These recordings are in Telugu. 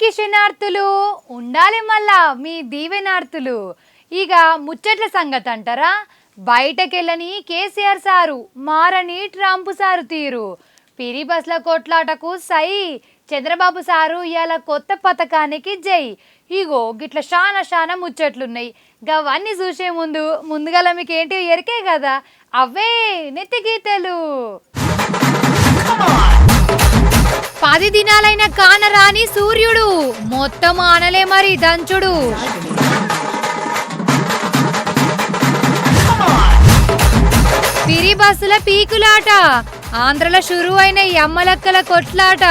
అందరికీ శనార్థులు ఉండాలి మళ్ళా మీ దీవెనార్థులు ఇక ముచ్చట్ల సంగతి అంటారా? బయటకెళ్ళని కేసీఆర్ సారు మారని ట్రంప్ సారు తీరు. పిరి బస్ల కొట్లాటకు సై చంద్రబాబు సారు ఇవాళ కొత్త పథకానికి జై. ఇగో గిట్ల చాలా శానా ముచ్చట్లున్నాయి. గవన్నీ చూసే ముందు ముందుగల మీకు ఏంటి ఎరికే కదా అవే నెత్తి గీతలు పది దినాలైన కానరాని సూర్యుడు. మొత్తం ఆనలే మరి దంచుడు. పిరి బస్సుల పీకులాట. ఆంధ్రలో షురు అయిన ఎమ్మలక్కల కొట్లాట.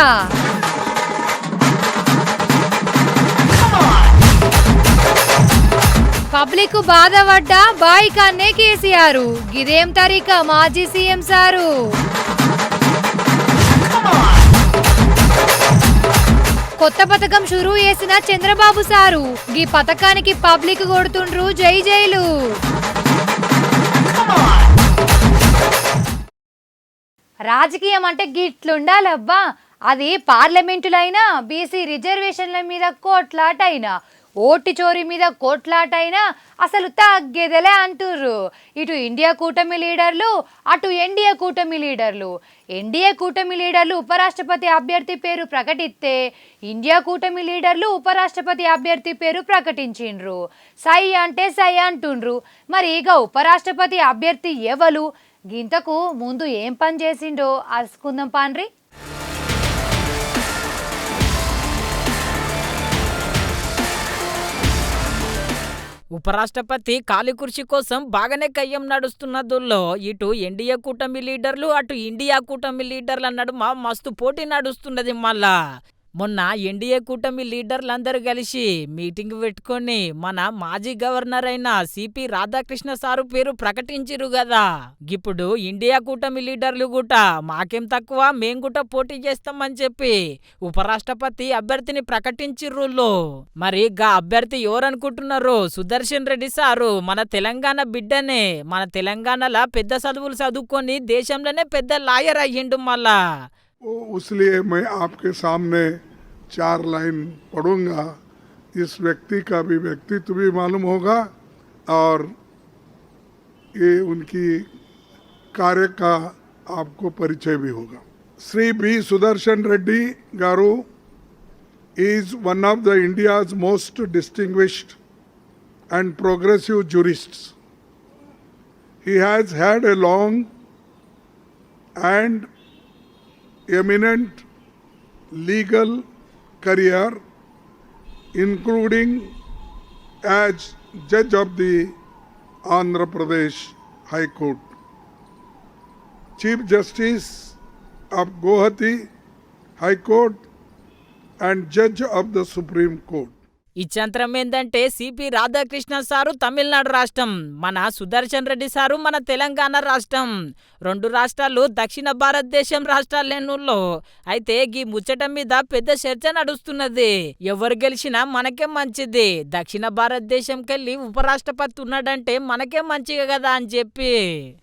పబ్లిక్ బాధపడ్డా బాయ్ కన్నే కేసీఆర్. గిదేం తరీక మాజీ సీఎం సారు. కొత్త పథకం షురూ చేసిన చంద్రబాబు సారు. ఈ పథకానికి పబ్లిక్ కొడుతుండ్రు జై జైలు. రాజకీయం అంటే గిట్లుండాలబ్బా. అది పార్లమెంటులైనా బీసీ రిజర్వేషన్ల మీద కోట్లాటైనా. ఓటు చోరీ మీద కోట్లాటైనా అసలు తగ్గేదలే అంటుర్రు. ఇటు ఇండియా కూటమి లీడర్లు అటు ఎన్డీఏ కూటమి లీడర్లు. ఎన్డీఏ కూటమి లీడర్లు ఉపరాష్ట్రపతి అభ్యర్థి పేరు ప్రకటిస్తే ఇండియా కూటమి లీడర్లు ఉపరాష్ట్రపతి అభ్యర్థి పేరు ప్రకటించిండ్రు. సై అంటే సై అంటుండ్రు. మరి ఇక ఉపరాష్ట్రపతి అభ్యర్థి ఎవలు? గింతకు ముందు ఏం పని చేసిండో అరుచుకుందాం పాన్రి ఉపరాష్ట్రపతి ఖాళీ కుర్చీ కోసం బాగానే కయ్యం నడుస్తున్న దొల్లో ఇటు ఎన్డీఏ కూటమి లీడర్లు అటు ఇండియా కూటమి లీడర్ల నడుమ మస్తు పోటీ నడుస్తున్నది మళ్ళా. మొన్న ఎన్డీఏ కూటమి లీడర్లందరూ కలిసి మీటింగ్ పెట్టుకొని మన మాజీ గవర్నర్ అయిన సిపి రాధాకృష్ణ సారు పేరు ప్రకటించిరు కదా ఇప్పుడు ఇండియా కూటమి లీడర్లు గుట మాకేం తక్కువ మేం గుట పోటీ చేస్తామని చెప్పి ఉపరాష్ట్రపతి అభ్యర్థిని ప్రకటించిర్రులో మరి గా అభ్యర్థి ఎవరనుకుంటున్నారు సుదర్శన్ రెడ్డి సారు మన తెలంగాణ బిడ్డనే మన తెలంగాణలో పెద్ద చదువులు చదువుకొని దేశంలోనే పెద్ద లాయర్ అయ్యిండు మళ్ళా. वो इसलिए मैं आपके सामने चार लाइन पढ़ूँगा इस व्यक्ति का भी व्यक्तित्व भी मालूम होगा और ये उनकी कार्य का आपको परिचय भी होगा Shri B Sudarshan Reddy garu is one of the India's most distinguished and progressive jurists. He has had a long and eminent legal career, including as judge of the Andhra Pradesh High Court, Chief Justice of Guwahati High Court, and judge of the Supreme Court. ఇచ్చంత్రం ఏందంటే సిపి రాధాకృష్ణ సారు తమిళనాడు రాష్ట్రం మన సుదర్శన్ రెడ్డి సారు మన తెలంగాణ రాష్ట్రం. రెండు రాష్ట్రాలు దక్షిణ భారతదేశం రాష్ట్రాలేనుల్లో అయితే గీ ముచ్చట మీద పెద్ద చర్చ నడుస్తున్నది. ఎవరు గెలిచినా మనకే మంచిది. దక్షిణ భారతదేశంకెళ్ళి ఉపరాష్ట్రపతి ఉన్నాడంటే మనకే మంచిగా కదా అని చెప్పి.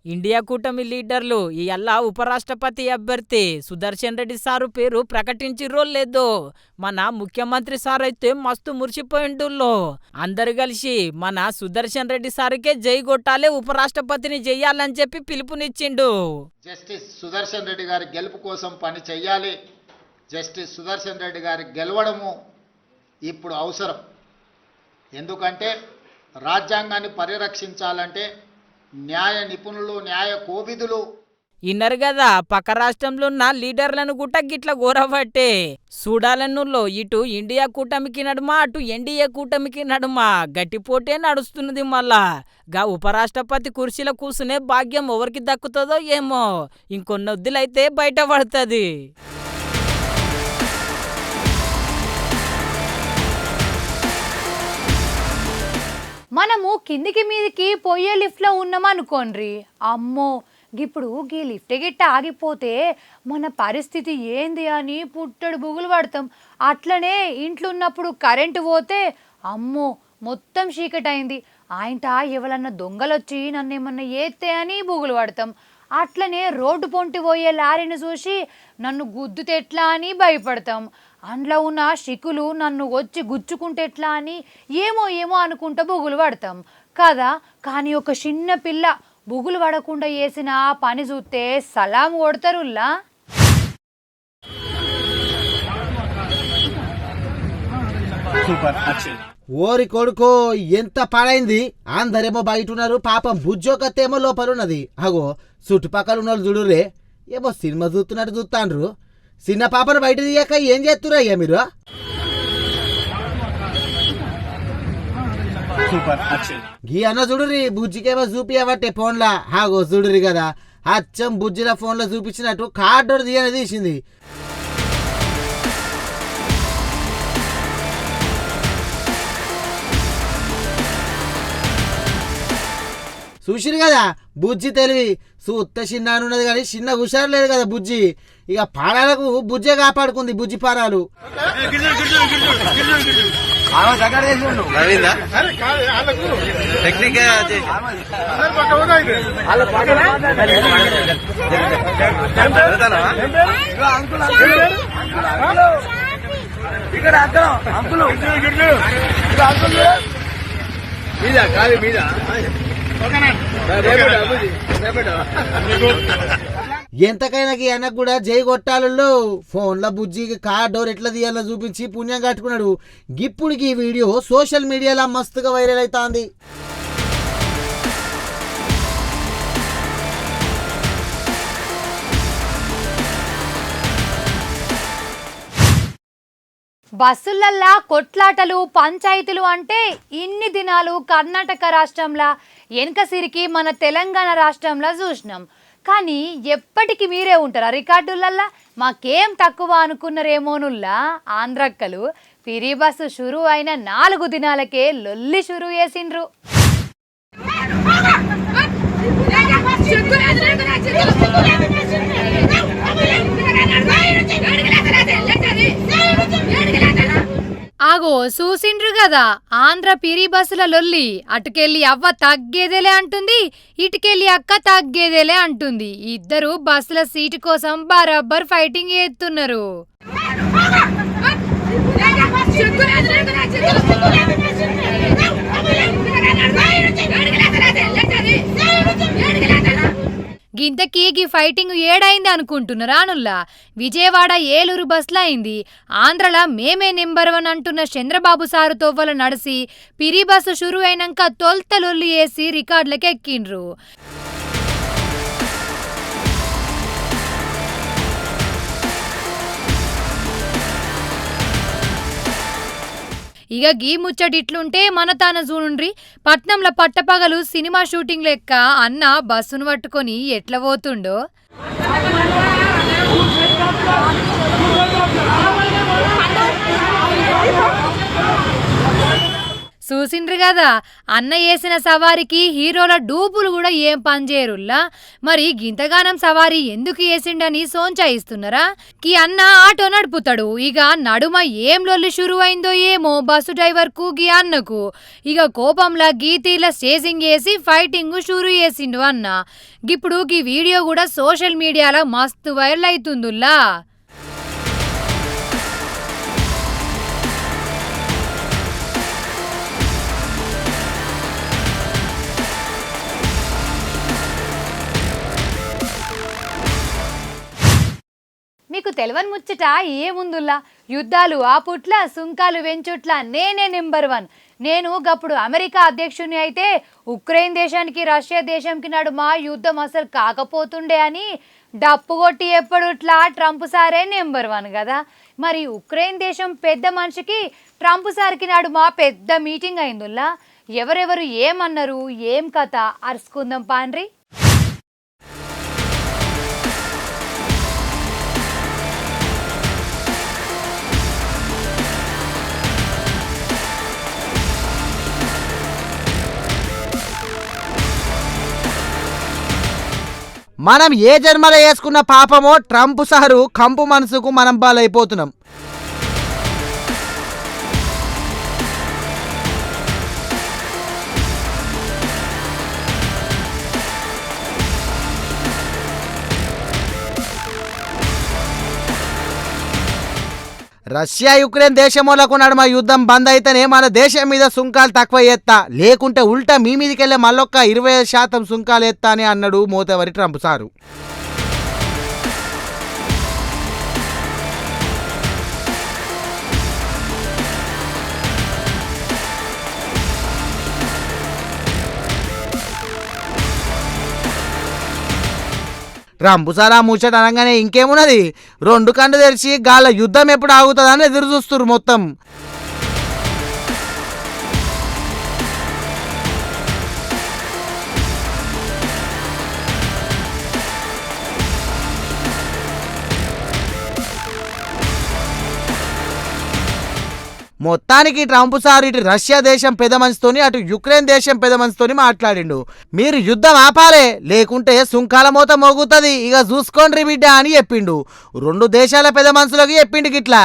ఇండియా కూటమి లీడర్లు ఈ ఉపరాష్ట్రపతి అభ్యర్థి సుదర్శన్ రెడ్డి సారు పేరు ప్రకటించిరో లేదో. మన ముఖ్యమంత్రి సార్ అయితే మస్తు మురిసి మురిసిపోయిండుల్లో అందరు కలిసి మన సుదర్శన్ రెడ్డి సార్కే జై కొట్టాలే ఉపరాష్ట్రపతిని చెయ్యాలని చెప్పి పిలుపునిచ్చిండు. జస్టిస్ సుదర్శన్ రెడ్డి గారి గెలుపు కోసం పని చెయ్యాలి. జస్టిస్ సుదర్శన్ రెడ్డి గారి గెలవడము ఇప్పుడు అవసరం. ఎందుకంటే రాజ్యాంగాన్ని పరిరక్షించాలంటే న్యాయ నిపుణులు న్యాయ కోవిధులు ఇన్నరు కదా పక్క రాష్ట్రంలో ఉన్న లీడర్లను గుట్ట గిట్ల గోరబట్టే చూడాలన్నుల్లో ఇటు ఇండియా కూటమికి నడుమ అటు ఎన్డీఏ కూటమికి నడుమ. గట్టిపోటే నడుస్తున్నది మళ్ళా. గా ఉపరాష్ట్రపతి కుర్చీలో కూసునే భాగ్యం ఎవరికి దక్కుతుందో ఏమో. ఇంకొన్నొద్దులైతే బయట పడుతుంది మనము కిందికి మీదికి పోయే లిఫ్ట్లో ఉన్నామనుకోండి అమ్మో! ఇప్పుడు గీ లిఫ్ట్ గిట్ట ఆగిపోతే మన పరిస్థితి ఏంది అని పుట్టడు బుగులు పడతాం. అట్లనే ఇంట్లో ఉన్నప్పుడు కరెంటు పోతే అమ్మో మొత్తం చీకటైంది. అయింది ఎవలన్నా దొంగలు దొంగలొచ్చి నన్ను ఏమన్నా ఏత్తే అని బుగులు పడతాం. అట్లనే రోడ్డు పొంటి పోయే లారీని చూసి నన్ను గుద్దుతే ఎట్లా అని భయపడతాం. అందులో ఉన్న శికులు నన్ను వచ్చి గుచ్చుకుంటే ఎట్లా అని ఏమో ఏమో అనుకుంటా బుగులు పడతాం. కదా కానీ ఒక చిన్న పిల్ల బుగులు పడకుండా చేసిన పని చూస్తే సలాం కొడతారుల్లా? ఓరి కొడుకో ఎంత పాడైంది? అందరేమో బయట ఉన్నారు పాపం బుజ్జోకత్తేమో లోపలున్నది. అగో చుట్టుపక్కల ఉన్న వాళ్ళు చూడురే ఏమో సినిమా చూస్తున్నట్టు చూస్తాండ్రు. చిన్న పాపను బయట తీయక ఏం చేస్తున్నారు అయ్యా మీరు? గీ అన్న చూడురి బుజ్జికేమో చూపియబట్టే ఫోన్లా. హాగో చూడురి కదా. అచ్చం బుజ్జిల ఫోన్లో చూపించినట్టు కార్డు తీయని తీసింది. చూసిరు కదా బుజ్జి తెలివి. సూత్త చిన్న అని ఉన్నది కానీ చిన్న హుషారు లేదు కదా బుజ్జి. ఇక పాడాలకు బుజ్జే కాపాడుకుంది బుజ్జి పారాలు టెక్నిక్ ఇక్కడ అక్కడ అంకులు. అంకులు. మీద? కాదు మీద? రేపటి రేపటి? ఎంతకైనా ఆయనకు కూడా జై కొట్టాలలో ఫోన్ల బుజ్జికి కార్ డోర్ ఎట్లా తీయాలో చూపించి పుణ్యం కట్టుకున్నాడు. ఇప్పుడుకి ఈ వీడియో సోషల్ మీడియాలో మస్తుగా వైరల్ అవుతోంది బస్సులల్లా కొట్లాటలు పంచాయతీలు అంటే ఇన్ని దినాలు కర్ణాటక రాష్ట్రంలో వెనుక సిరికి మన తెలంగాణ రాష్ట్రంలో చూసినాం. కానీ ఎప్పటికీ మీరే ఉంటారా రికార్డులల్లా మాకేం తక్కువ అనుకున్నారేమోనుల్లా ఆంధ్రక్కలు ఫిరీ బస్సు షురు అయిన నాలుగు దినాలకే లొల్లి షురు చేసిండ్రు ఆగో చూసిండ్రు కదా ఆంధ్ర పిరి బస్సుల లొల్లి అటుకెళ్ళి అవ్వ తగ్గేదేలే అంటుంది ఇటుకెళ్ళి అక్క తగ్గేదేలే అంటుంది. ఇద్దరు బస్సుల సీటు కోసం బరాబర్ ఫైటింగ్ చేస్తున్నారు. గింతకీ గీ ఫైటింగ్ ఏడైంది అనుకుంటున్నారా అనుల్లా విజయవాడ ఏలూరు బస్లా అయింది. ఆంధ్రలో మేమే నెంబర్ వన్ అంటున్న చంద్రబాబు సారు తోవ్వల నడిసి పిరి బస్సు షురు అయినాక తొల్తలొల్లి వేసి ఎక్కిండ్రు ఇక గీ ముచ్చటిట్లుంటే మన తాన చూడుండ్రి. పట్నంలో పట్టపగలు సినిమా షూటింగ్ లెక్క అన్న బస్సును పట్టుకొని ఎట్ల పోతుండో? చూసిండ్రు కదా అన్న వేసిన సవారికి హీరోల డూపులు కూడా ఏం పనిచేయరుల్లా మరి గింతగానం సవారీ ఎందుకు వేసిండని సోంచాయిస్తున్నారా? కి అన్న ఆటో నడుపుతాడు. ఇక నడుమ ఏం లొల్లి షురు అయిందో ఏమో బస్సు డ్రైవర్కు గీ అన్నకు. ఇక కోపంలా గీతీల స్టేజింగ్ వేసి ఫైటింగ్ షురు చేసిండు అన్న. ఇప్పుడు గీ వీడియో కూడా సోషల్ మీడియాలో మస్తు వైరల్ అవుతుందిలా మీకు తెలవని ముచ్చట ఏముందుల్లా? యుద్ధాలు ఆపుట్ల సుంకాలు వెంచుట్ల నేనే నెంబర్ వన్. నేను గప్పుడు అమెరికా అధ్యక్షుని అయితే ఉక్రెయిన్ దేశానికి రష్యా దేశంకి నడుమ యుద్ధం అసలు కాకపోతుండే అని డప్పు కొట్టి ఎప్పుడుట్లా ట్రంప్ సారే నెంబర్ వన్ కదా మరి ఉక్రెయిన్ దేశం పెద్ద మనిషికి ట్రంప్ సార్కి నడుమ పెద్ద మీటింగ్ అయిందుల్లా? ఎవరెవరు ఏమన్నారు? ఏం కథ? అరుచుకుందాం పాండ్రి. మనం ఏ జన్మలో వేసుకున్న పాపమో ట్రంప్ సహరు కంపు మనసుకు మనం బాలైపోతున్నాం. రష్యా యుక్రెయిన్ దేశములకు నడుమ యుద్ధం బంద్ అయితేనే మన దేశం మీద సుంకాలు తక్కువ ఎత్తా లేకుంటే ఉల్టా మీ మీదకెళ్ళే మళ్ళొక్క ఇరవై శాతం సుంకాలు ఎత్తా అని అన్నాడు మోతవరి ట్రంప్ సారు. రంపుసారా ముచ్చట అనగానే ఇంకేమున్నది? రెండు కండు తెరిచి గాళ్ళ యుద్ధం ఎప్పుడు ఆగుతుందని ఎదురు చూస్తున్నారు మొత్తం. మొత్తానికి ట్రంప్ సార్ ఇటు రష్యా దేశం పెద్ద మనిషితోని అటు యుక్రెయిన్ దేశం పెద్ద మనిషితోని మాట్లాడిండు. మీరు యుద్ధం ఆపాలే లేకుంటే సుంకాల మూత మోగుతుంది. ఇక చూసుకోండి బిడ్డ అని చెప్పిండు. రెండు దేశాల పెద్ద మనుషులకు చెప్పిండు గిట్లా.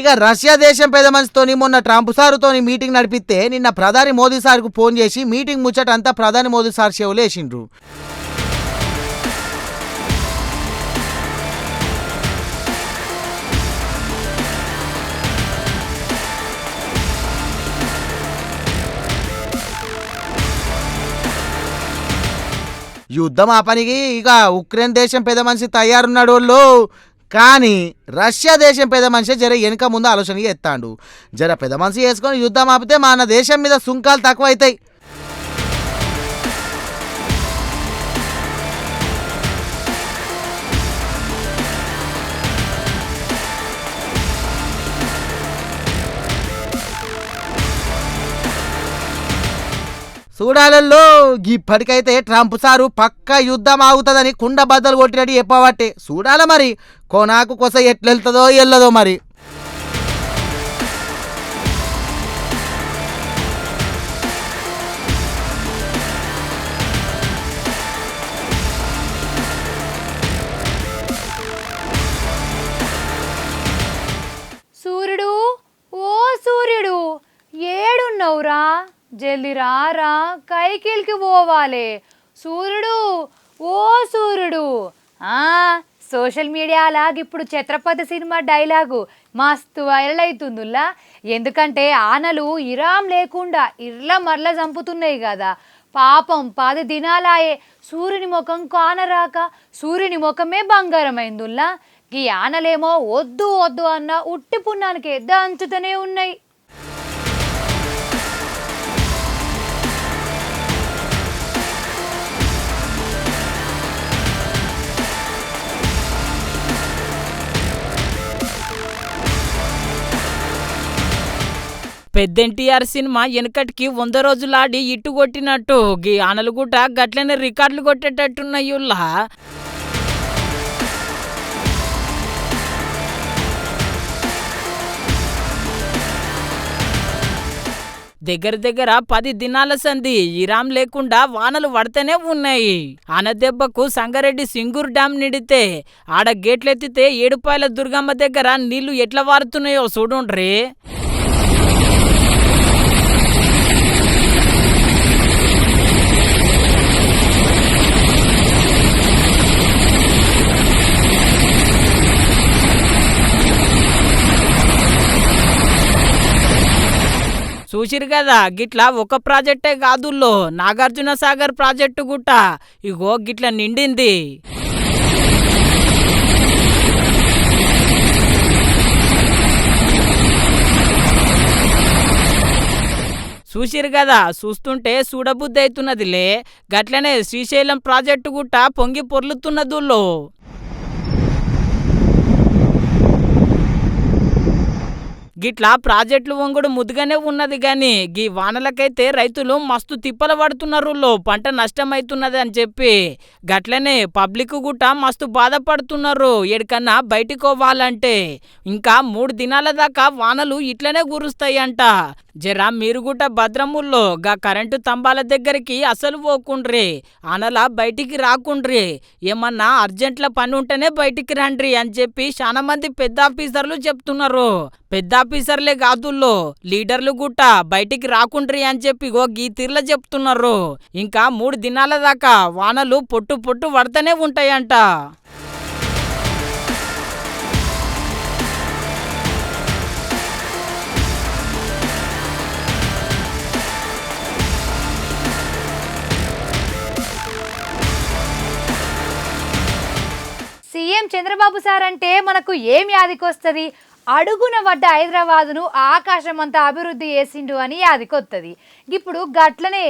ఇక రష్యా దేశం పెద్ద మనిషితోని మొన్న ట్రంప్ సారుతోని మీటింగ్ నడిపిస్తే నిన్న ప్రధాని మోదీ సార్కు ఫోన్ చేసి మీటింగ్ ముచ్చట అంతా ప్రధాని మోదీ సార్ చెవులేసిండ్రు యుద్ధం ఆ పనికి ఇక ఉక్రెయిన్ దేశం పెద్ద మనిషి తయారున్నాడు వాళ్ళు. కానీ రష్యా దేశం పెద్ద మనిషి జర వెనుక ముందు ఆలోచన ఎత్తాడు జర పెద్ద మనిషి వేసుకొని యుద్ధం ఆపితే మన దేశం మీద సుంకాలు తక్కువ అవుతాయి చూడాలల్లో ఇప్పటికైతే ట్రంప్ సారు పక్క యుద్ధం ఆగుతుందని కుండ బద్దలు కొట్టినట్టు చెప్పబట్టే చూడాల మరి? కొనాకు కొస ఎట్లెళ్తుందో ఎల్లదో మరి. జల్ది రారా కైకిల్కి పోవాలే. సూర్యుడు ఓ సూర్యుడు. ఆ సోషల్ మీడియాలా ఇప్పుడు ఛత్రపతి సినిమా డైలాగు మస్తు వైరల్ అవుతుందిలా ఎందుకంటే ఆనలు ఇరాం లేకుండా ఇర్ల మరల చంపుతున్నాయి కదా. పాపం పది దినాలాయే సూర్యుని ముఖం కానరాక సూర్యుని ముఖమే బంగారమైందుల్లా. ఈ ఆనలేమో వద్దు వద్దు అన్న ఉట్టి పున్నానికి దంచుతూనే ఉన్నాయి. పెద్ద ఎన్టీఆర్ సినిమా వెనకటికి వంద రోజులాడి ఇట్టు కొట్టినట్టు. గీ ఆనలుగుట గట్లనే రికార్డులు కొట్టేటట్టున్నయ్యుల్లా దగ్గర దగ్గర పది దినాల సంధి ఇరాం లేకుండా వానలు పడితేనే ఉన్నాయి. ఆనదెబ్బకు సంగారెడ్డి సింగూర్ డ్యాం నిడితే ఆడ గేట్లెత్తితే ఏడుపాయల దుర్గమ్మ దగ్గర నీళ్ళు ఎట్లా వారుతున్నాయో చూడుండ్రి. చూసిరు కదా గిట్లా ఒక ప్రాజెక్టే కాదుల్లో నాగార్జున సాగర్ ప్రాజెక్టు గుట్ట. ఇగో గిట్ల నిండింది. చూసిరు కదా చూస్తుంటే చూడబుద్ధి అవుతున్నదిలే గట్లనే శ్రీశైలం ప్రాజెక్టు గుట్ట పొంగి పొర్లుతున్నదుల్లో గిట్లా ప్రాజెక్టులు వంగుడు ముద్దుగానే ఉన్నది గాని గీ వానలకైతే రైతులు మస్తు తిప్పలు పడుతున్నారు పంట నష్టమైతున్నది అని చెప్పి గట్లనే పబ్లిక్ గుట్ట మస్తు బాధపడుతున్నారు. ఎడికన్నా బయటికి పోవాలంటే ఇంకా మూడు దినాల దాకా వానలు ఇట్లనే కురుస్తాయంట. అంట జరా మీరుగుట భద్రముల్లో గా కరెంటు స్తంభాల దగ్గరికి అసలు పోకుండ్రి. అనలా బయటికి రాకుండ్రి. ఏమన్నా అర్జెంట్ల పని ఉంటేనే బయటికి రండ్రి అని చెప్పి చాలా మంది పెద్ద ఆఫీసర్లు చెప్తున్నారు. పెద్ద ఆఫీసర్లే కాదుల్లో లీడర్లు గుట్ట బయటికి రాకుండ్రి అని చెప్పి ఓ గీతీర్ల చెప్తున్నారు. ఇంకా మూడు దినాల దాకా వానలు పొట్టు పొట్టు పడతనే ఉంటాయంట. సీఎం చంద్రబాబు సార్ అంటే మనకు ఏం యాదికొస్తుంది? అడుగున పడ్డ హైదరాబాదును ఆకాశం అంతా అభివృద్ధి చేసిండు అని యాదికొత్తది. ఇప్పుడు గట్లనే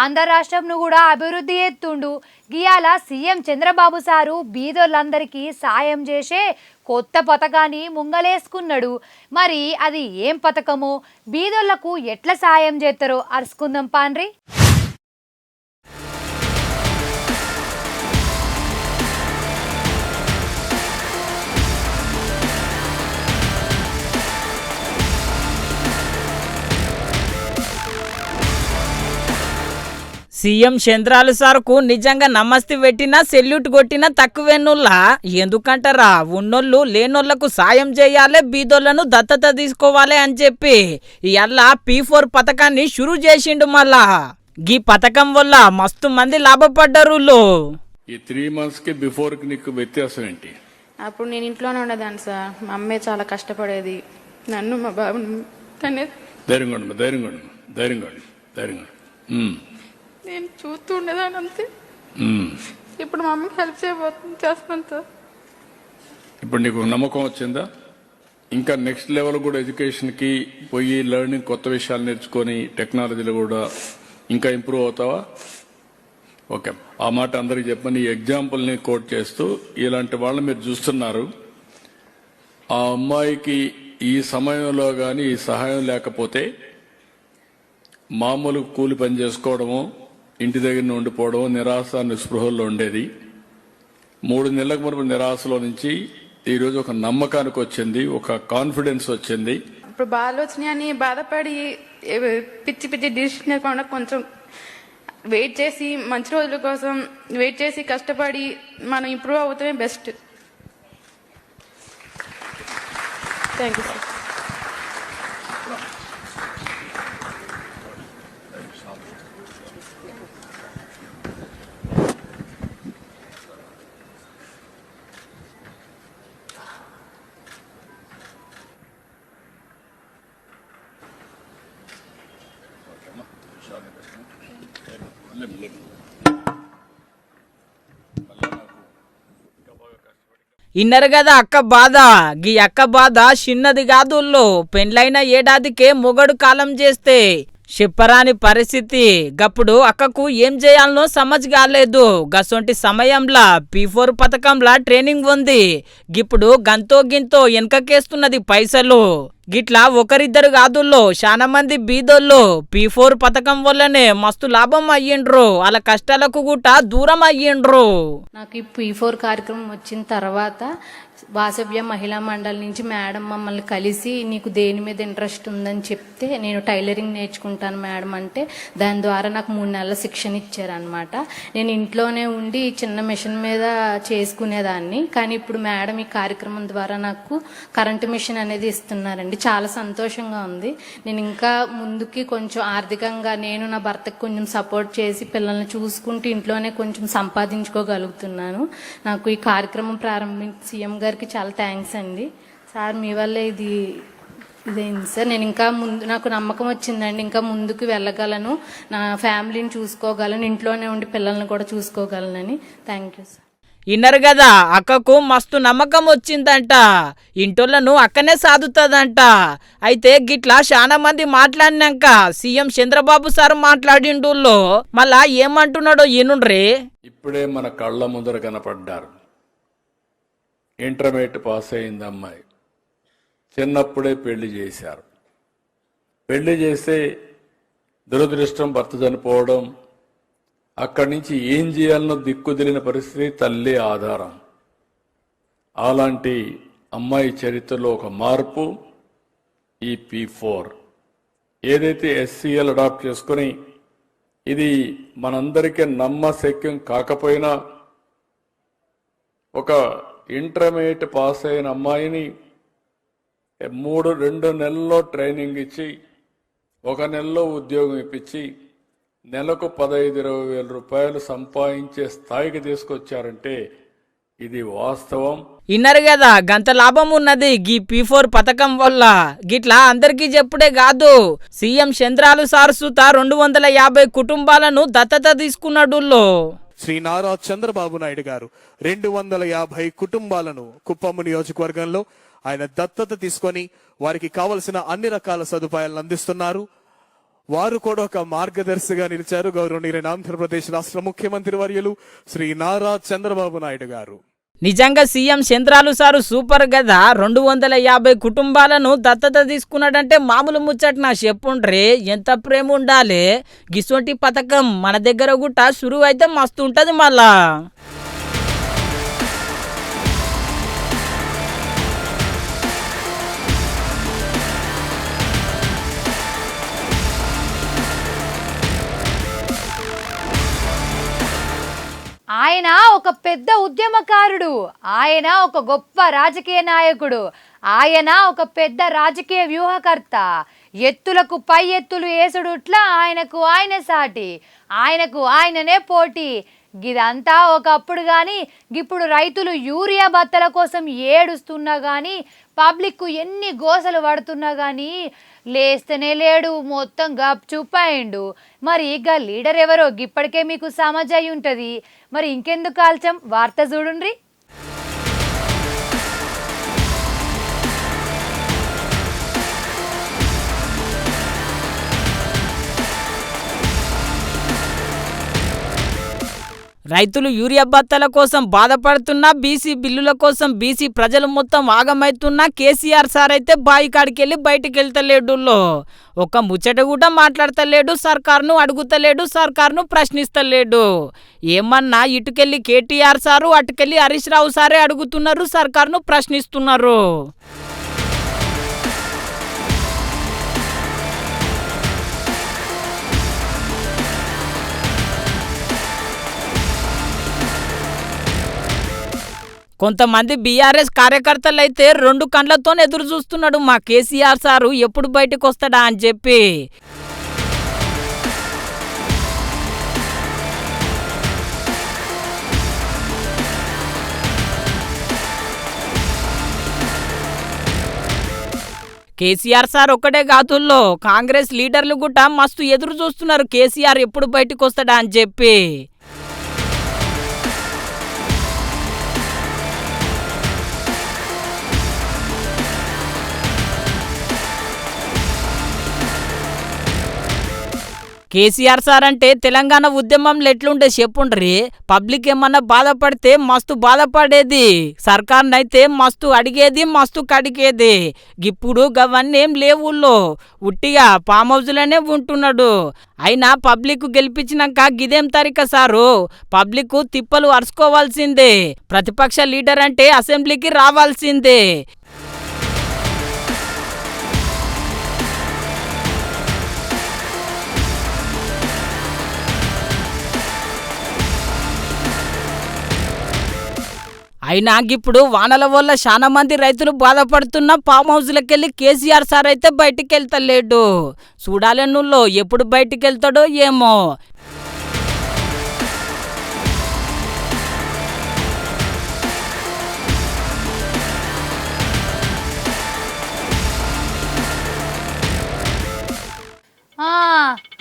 ఆంధ్ర రాష్ట్రంను కూడా అభివృద్ధి ఎత్తుండు గియాల సీఎం చంద్రబాబు సారు బీదోళ్ళందరికీ సాయం చేసే కొత్త పథకాన్ని ముంగలేసుకున్నాడు. మరి అది ఏం పథకమో? బీదోళ్ళకు ఎట్లా సాయం చేస్తారో అరుసుకుందాం పాన్రి సీఎం చంద్రాలు సార్కు నిజంగా నమస్తే పెట్టినా సెల్యూట్ కొట్టినా తక్కువేనుల్లా ఎందుకంటారా ఉన్నోళ్ళు లేనోళ్ళకు సాయం చేయాలి బీదోళ్ళను దత్తత తీసుకోవాలి అని చెప్పి ఇయల్లా పీ ఫోర్ పథకాన్ని షురూ చేసిండు మళ్ళా. గీ పథకం వల్ల మస్తు మంది లాభపడ్డారు ఈ త్రీ మంత్స్కి బిఫోర్కి నీకు వ్యత్యాసం ఏంటి? అప్పుడు నేను ఇంట్లోనే ఉండేదాన్ని సార్. మా అమ్మే చాలా కష్టపడేది. నన్ను మా బాబుని కానీ ధైర్యంగా ధైర్యంగా ధైర్యంగా ధైర్యంగా నేను చూస్తూ ఉండేదాన్ని అంతే. ఇప్పుడు మా అమ్మకి హెల్ప్ చేయబోతుంది చేస్తున్నాను సార్. ఇప్పుడు నీకు నమ్మకం వచ్చిందా? ఇంకా నెక్స్ట్ లెవెల్ కూడా ఎడ్యుకేషన్కి పోయి లెర్నింగ్ కొత్త విషయాలు నేర్చుకొని టెక్నాలజీలో కూడా ఇంకా ఇంప్రూవ్ అవుతావా? ఓకే ఆ మాట అందరికి చెప్పని ఈ ఎగ్జాంపుల్ని కోట్ చేస్తూ ఇలాంటి వాళ్ళు మీరు చూస్తున్నారు. ఆ అమ్మాయికి ఈ సమయంలో గాని ఈ సహాయం లేకపోతే మామూలు కూలి పని చేసుకోవడము ఇంటి దగ్గర ఉండిపోవడం నిరాశ నిస్పృహల్లో ఉండేది. మూడు నెలలకు మునుపు నిరాశలో నుంచి ఈరోజు ఒక నమ్మకానికి వచ్చింది ఒక కాన్ఫిడెన్స్ వచ్చింది. ఇప్పుడు వచ్చినాయి అని బాధపడి పిచ్చి పిచ్చి డిసిషన్ లేకుండా కొంచెం వెయిట్ చేసి మంచి రోజుల కోసం వెయిట్ చేసి కష్టపడి మనం ఇంప్రూవ్ అవుతామే బెస్ట్ థ్యాంక్ యూ సార్ ఇన్నరు కదా అక్క బాధ. గీ అక్క బాధ చిన్నది కాదుల్లో పెండ్లైన ఏడాదికే మొగడు కాలం చేస్తే చెప్పరాని పరిస్థితి. గప్పుడు అక్కకు ఏం చేయాలనో సమజ్ కాలేదు గసొంటి సమయంలా పీ ఫోర్ పథకంలా ట్రైనింగ్ ఉంది. గిప్పుడు గంతో గింతో వెనకకేస్తున్నది పైసలు. గిట్లా ఒకరిద్దరు కాదుల్లో చాలా మంది బీదోళ్ళు పీ ఫోర్ పథకం వల్లనే మస్తు లాభం అయ్యిండ్రు. అలా కష్టాలకు కూడా దూరం అయ్యిండ్రు. నాకు ఈ పీ ఫోర్ కార్యక్రమం వచ్చిన తర్వాత వాసవ్య మహిళా మండలి నుంచి మేడం మమ్మల్ని కలిసి నీకు దేని మీద ఇంట్రెస్ట్ ఉందని చెప్తే నేను టైలరింగ్ నేర్చుకుంటాను మేడం అంటే దాని ద్వారా నాకు మూడు నెలల శిక్షణ ఇచ్చారనమాట నేను ఇంట్లోనే ఉండి చిన్న మిషన్ మీద చేసుకునేదాన్ని. కానీ ఇప్పుడు మేడం ఈ కార్యక్రమం ద్వారా నాకు కరెంటు మిషన్ అనేది ఇస్తున్నారండి. చాలా సంతోషంగా ఉంది. నేను ఇంకా ముందుకి కొంచెం ఆర్థికంగా నేను నా భర్తకు కొంచెం సపోర్ట్ చేసి పిల్లల్ని చూసుకుంటూ ఇంట్లోనే కొంచెం సంపాదించుకోగలుగుతున్నాను. నాకు ఈ కార్యక్రమం ప్రారంభించి సీఎం గారికి చాలా థ్యాంక్స్ అండి. సార్ మీ వల్ల ఇది ఇదేంటి సార్. నేను ఇంకా ముందు నాకు నమ్మకం వచ్చిందండి. ఇంకా ముందుకు వెళ్ళగలను. నా ఫ్యామిలీని చూసుకోగలను. ఇంట్లోనే ఉండి పిల్లల్ని కూడా చూసుకోగలనని. Thank you sir. ఇన్నరు కదా అక్కకు మస్తు నమ్మకం వచ్చిందంట ఇంటోళ్ళను అక్కనే సాదుతుందంట. అయితే గిట్లా చాలా మంది మాట్లాడినాక సీఎం చంద్రబాబు సార్ మాట్లాడిండుల్లో మళ్ళా ఏమంటున్నాడో ఈనుండ్రే ఇప్పుడే మన కళ్ళ ముందర కనపడ్డారు. ఇంటర్మీడియట్ పాస్ అయింది అమ్మాయి. చిన్నప్పుడే పెళ్ళి చేశారు. పెళ్ళి చేస్తే దురదృష్టం భర్త చనిపోవడం అక్కడి నుంచి ఏం చేయాలనో దిక్కు తెలియని పరిస్థితి తల్లి ఆధారం. అలాంటి అమ్మాయి చరిత్రలో ఒక మార్పు ఈ పీ ఫోర్. ఏదైతే ఎస్సీఎల్ అడాప్ట్ చేసుకొని ఇది మనందరికీ నమ్మశక్యం కాకపోయినా ఒక ఇంటర్మీడియట్ పాస్ అయిన అమ్మాయిని మూడు రెండు నెలల్లో ట్రైనింగ్ ఇచ్చి ఒక నెలలో ఉద్యోగం ఇప్పించి నెలకు పదహైదు ఇరవై వేల రూపాయలు సంపాదించే స్థాయికి తీసుకొచ్చారంటే ఇది వాస్తవం. ఇన్నరు కదా గంత లాభం ఉన్నది. గీ పీ ఫోర్ పథకం వల్ల. గిట్లా అందరికీ చెప్పుడే కాదు సీఎం చంద్రాలు సార్ సుత రెండు వందల యాభై కుటుంబాలను దత్తత తీసుకున్నాడుల్లో. శ్రీ నారా చంద్రబాబు నాయుడు గారు రెండు వందల యాభై కుటుంబాలను కుప్పము నియోజకవర్గంలో ఆయన దత్తత తీసుకొని వారికి కావలసిన అన్ని రకాల సదుపాయాలను అందిస్తున్నారు. వారు కూడా ఒక మార్గదర్శిగా నిలిచారు. గౌరవనీయులైన ఆంధ్రప్రదేశ్ రాష్ట్ర ముఖ్యమంత్రి వర్యులు శ్రీ నారా చంద్రబాబు నాయుడు గారు. నిజంగా సీఎం చంద్రాలు సారు సూపర్ కదా రెండు వందల యాభై కుటుంబాలను దత్తత తీసుకున్నాడంటే మామూలు ముచ్చట నా చెప్పుండ్రే. ఎంత ప్రేమ ఉండాలి. గిసొంటి పథకం మన దగ్గర గుట్ట సురువు అయితే మస్తు ఉంటుంది మళ్ళా. ఆయన ఒక పెద్ద ఉద్యమకారుడు. ఆయన ఒక గొప్ప రాజకీయ నాయకుడు. ఆయన ఒక పెద్ద రాజకీయ వ్యూహకర్త. ఎత్తులకు పై ఎత్తులు వేసుడుట్లా ఆయనకు ఆయన సాటి. ఆయనకు ఆయననే పోటీ. గిదంతా ఒకప్పుడు కానీ ఇప్పుడు రైతులు యూరియా బత్తల కోసం ఏడుస్తున్నా కానీ పబ్లిక్కు ఎన్ని గోసలు పడుతున్నా కానీ లేస్తేనే లేడు మొత్తం గప్ చూపాయిండు మరి ఇక లీడర్ ఎవరో ఇప్పటికే మీకు సమజ్ అయి ఉంటుంది. మరి ఇంకెందుకు కాల్చం? వార్త చూడుండ్రీ. రైతులు యూరియా బత్తల కోసం బాధపడుతున్నా బీసీ బిల్లుల కోసం బీసీ ప్రజలు మొత్తం ఆగమైతున్నా కేసీఆర్ సార్ అయితే బాయికాడికెళ్ళి బయటికి వెళ్తలేడుల్లో ఒక ముచ్చట కూడా మాట్లాడతలేడు సర్కార్ను అడుగుతలేడు సర్కార్ను ప్రశ్నిస్తలేడు. ఏమన్నా ఇటుకెళ్ళి కేటీఆర్ సారు అటుకెళ్ళి హరీష్ రావు సారే అడుగుతున్నారు సర్కార్ను ప్రశ్నిస్తున్నారు. కొంతమంది బీఆర్ఎస్ కార్యకర్తలు అయితే రెండు కండ్లతో ఎదురు చూస్తున్నాడు మా కేసీఆర్ సారు. ఎప్పుడు బయటకు వస్తాడా అని చెప్పి. కేసీఆర్ సార్ ఒక్కడే కాదుల్లో కాంగ్రెస్ లీడర్లు కూడా మస్తు ఎదురు చూస్తున్నారు కేసీఆర్ ఎప్పుడు బయటకు వస్తాడా అని చెప్పి. కేసీఆర్ సార్ అంటే తెలంగాణ ఉద్యమంలో ఎట్లుంటే చెప్పుండ్రి? పబ్లిక్ ఏమన్నా బాధపడితే మస్తు బాధపడేది. సర్కార్నైతే మస్తు అడిగేది మస్తు కడిగేది. ఇప్పుడు గవన్నీ ఏం లేవుల్లో. ఉట్టిగా ఫామ్ హౌస్లోనే ఉంటున్నాడు. అయినా పబ్లిక్ గెలిపించినాక గిదేం తరిక సారు? పబ్లిక్ తిప్పలు అరుచుకోవాల్సిందే. ప్రతిపక్ష లీడర్ అంటే అసెంబ్లీకి రావాల్సిందే. అయినా ఇప్పుడు వానల వల్ల చాలా మంది రైతులు బాధపడుతున్న ఫామ్ హౌస్లకెళ్ళి కేసీఆర్ సార్ అయితే బయటికి వెళ్తలేడు చూడాలి నువ్వు ఎప్పుడు బయటికి వెళ్తాడో ఏమో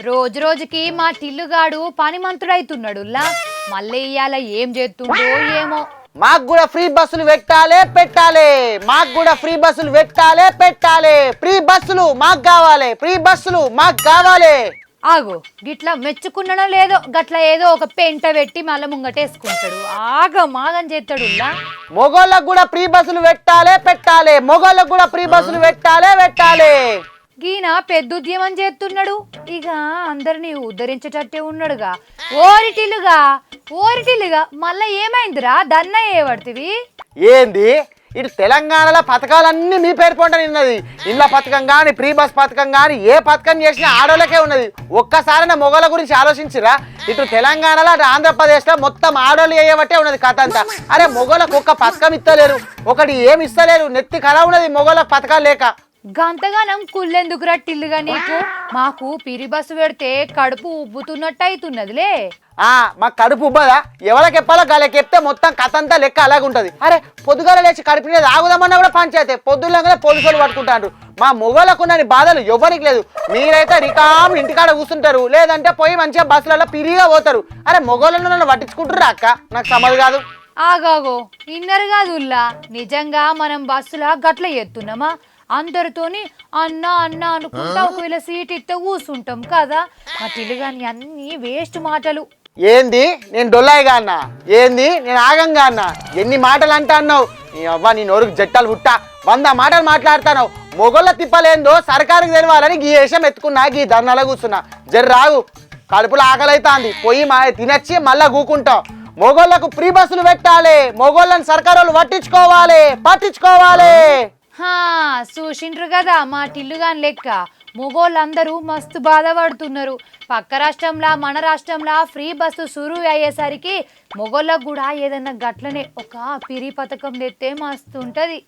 రోజు రోజుకి మా టిల్లుగాడు పనిమంతుడైతున్నాడుల్లా మళ్ళీ ఇవాళ ఏం చేస్తుండో ఏమో. మాకు కూడా ఫ్రీ బస్సులు పెట్టాలి పెట్టాలి. మాకు కూడా ఫ్రీ బస్సులు పెట్టాలి పెట్టాలి. ఫ్రీ బస్సులు మాకు కావాలి ఫ్రీ బస్సులు మాకు కావాలి. ఆగు గిట్లా మెచ్చుకున్నాడో లేదో గట్ల ఏదో ఒక పెంట పెట్టి మళ్ళీ ముంగటేసుకుంటాడు. ఆగం ఆగం చేస్తాడుల్లా మొగోళ్ళకు కూడా ఫ్రీ బస్సులు పెట్టాలి పెట్టాలి. మొగోళ్ళకు కూడా ఫ్రీ బస్సులు పెట్టాలి పెట్టాలి. గీన పెద్ద ఉద్యమం చేస్తున్నాడు. ఇక అందరినీ ఉద్ధరించేటట్టే ఉన్నాడుగా. ఓరిటిలుగా ఓరిటిలుగా మళ్ళా ఏమైందిరా? దన్న ఏ పడుతుంది ఏంది? ఇటు తెలంగాణలో పథకాలన్నీ మీ పేరు పొంట ఉన్నది ఇండ్ల పథకం కానీ ప్రీ బస్ పథకం కానీ ఏ పథకం చేసినా ఆడోళ్ళకే ఉన్నది. ఒక్కసారైనా మొగల గురించి ఆలోచించిరా? ఇటు తెలంగాణలో అటు ఆంధ్రప్రదేశ్లో మొత్తం ఆడోళ్ళు వేయబట్టే ఉన్నది కథ అంతా. అరే మొగలకు ఒక్క పథకం ఇస్తలేరు. ఒకటి ఏమి ఇస్తలేరు. నెత్తి కళ ఉన్నది మొగలకు పథకాలు లేక. గంతగానం కుళ్ళెందుకు రట్టిల్లుగా నీకు? మాకు పిరి బస్సు పెడితే కడుపు ఉబ్బుతున్నట్టు అవుతున్నదిలే ఆ మా కడుపు ఉబ్బదా? ఎవరికి ఎప్పాలో గాలకి చెప్తే మొత్తం కథ అంతా లెక్క అలాగే ఉంటది అరే పొద్దుగాల లేచి కడుపు మీద ఆగుదామన్నా కూడా పంచాయతీ. పొద్దున్నగానే పోలీసులు పట్టుకుంటారు మా మొగలకు ఉన్నని బాధలు ఎవరికి లేదు. మీరైతే రికామ్ ఇంటికాడ కూర్చుంటారు లేదంటే పోయి మంచిగా బస్సులలో పిరిగా పోతారు. అరే మొగలను నన్ను పట్టించుకుంటారు అక్క? నాకు సమది కాదు. ఆగాగో ఇన్నర్ కాదుల్లా నిజంగా మనం బస్సులా గట్ల ఎత్తున్నామా? అందరితోని అన్న అన్న అనుకుంటా ఒకవేళ సీట్ ఇస్తే కూర్చుంటాం కదా. మా తెలుగాని అన్ని వేస్ట్ మాటలు. ఏంది? నేను డొల్లాయిగా అన్నా. ఏంది? నేను ఆగంగా అన్నా. ఎన్ని మాటలు అంటా అన్నావు? నీ అవ్వ నీ నోరుకు జట్టాలు పుట్టా. వంద మాటలు మాట్లాడతాను మొగోళ్ళ తిప్పలేందో సర్కారుకి తెలవాలని గీ వేషం ఎత్తుకున్నా గీ ధర్నాలో కూర్చున్నా. జర్ర రాగు. కడుపులో ఆకలైతాంది. పోయి మా తినచ్చి మళ్ళా కూకుంటాం మొగోళ్ళకు ఫ్రీ బస్సులు పెట్టాలి. మొగోళ్ళని సర్కారు వాళ్ళు పట్టించుకోవాలి. పట్టించుకోవాలి. చూసిండ్రు కదా మా టిల్లుగాని లెక్క. మొగోళ్ళందరూ మస్తు బాధపడుతున్నారు. పక్క రాష్ట్రంలా మన రాష్ట్రంలా ఫ్రీ బస్సు సురు అయ్యేసరికి మొగోళ్ళకు కూడా ఏదన్నా గట్లనే ఒక పిరి పథకం తెస్తే మస్తు ఉంటుంది